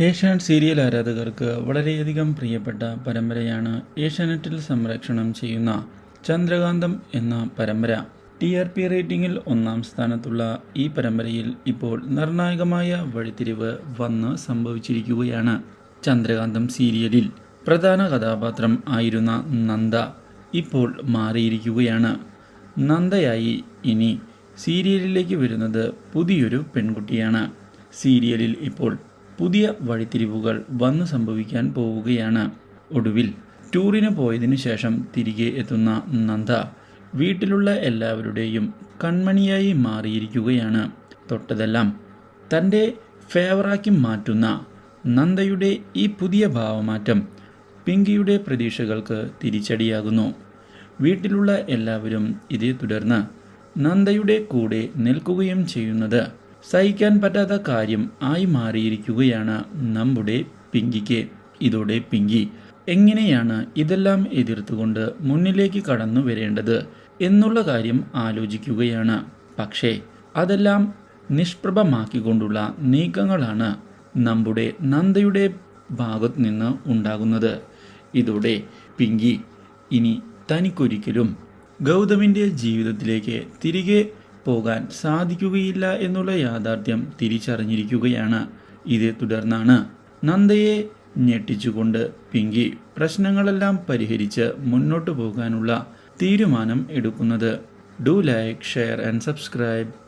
Asianet serial ആരാധകർക്ക് വളരെയധികം പ്രിയപ്പെട്ട പരമ്പരയാണ് ഏഷ്യാനെറ്റിൽ സംരക്ഷണം ചെയ്യുന്ന ചന്ദ്രകാന്തം എന്ന പരമ്പര. ടി ആർ പി റേറ്റിംഗിൽ ഒന്നാം സ്ഥാനത്തുള്ള ഈ പരമ്പരയിൽ ഇപ്പോൾ നിർണായകമായ വഴിത്തിരിവ് വന്ന് സംഭവിച്ചിരിക്കുകയാണ് ചന്ദ്രകാന്തം സീരിയലിൽ. പ്രധാന കഥാപാത്രം ആയിരുന്ന നന്ദ ഇപ്പോൾ മാറിയിരിക്കുകയാണ്. നന്ദയായി ഇനി സീരിയലിലേക്ക് വരുന്നത് പുതിയൊരു പെൺകുട്ടിയാണ്. സീരിയലിൽ ഇപ്പോൾ പുതിയ വഴിത്തിരിവുകൾ വന്നു സംഭവിക്കാൻ പോവുകയാണ്. ഒടുവിൽ ടൂറിന് പോയതിനു ശേഷം തിരികെ എത്തുന്ന നന്ദ വീട്ടിലുള്ള എല്ലാവരുടെയും കൺമണിയായി മാറിയിരിക്കുകയാണ്. തൊട്ടതെല്ലാം തന്റെ ഫേവറാക്കി മാറ്റുന്ന നന്ദയുടെ ഈ പുതിയ ഭാവമാറ്റം പിങ്കിയുടെ പ്രതീക്ഷകൾക്ക് തിരിച്ചടിയാകുന്നു. വീട്ടിലുള്ള എല്ലാവരും ഇതേ തുടർന്ന് നന്ദയുടെ കൂടെ നിൽക്കുകയും ചെയ്യുന്നത് സഹിക്കാൻ പറ്റാത്ത കാര്യം ആയി മാറിയിരിക്കുകയാണ് നമ്മുടെ പിങ്കിക്ക്. ഇതോടെ പിങ്കി എങ്ങനെയാണ് ഇതെല്ലാം എതിർത്തുകൊണ്ട് മുന്നിലേക്ക് കടന്നു വരേണ്ടത്? എന്നുള്ള കാര്യം ആലോചിക്കുകയാണ്. പക്ഷേ അതെല്ലാം നിഷ്പ്രഭമാക്കിക്കൊണ്ടുള്ള നീക്കങ്ങളാണ് നമ്മുടെ നന്ദയുടെ ഭാഗത്ത് നിന്ന് ഉണ്ടാകുന്നത്. ഇതോടെ പിങ്കി ഇനി തനിക്കൊരിക്കലും ഗൗതമിന്റെ ജീവിതത്തിലേക്ക് തിരികെ പോകാൻ സാധിക്കുകയില്ല എന്നുള്ള യാഥാർത്ഥ്യം തിരിച്ചറിഞ്ഞിരിക്കുകയാണ്. ഇതേ തുടർന്നാണ് നന്ദയെ ഞെട്ടിച്ചുകൊണ്ട് പിങ്കി പ്രശ്നങ്ങളെല്ലാം പരിഹരിച്ച് മുന്നോട്ടു പോകാനുള്ള തീരുമാനം എടുക്കുന്നത്. Do like share and subscribe.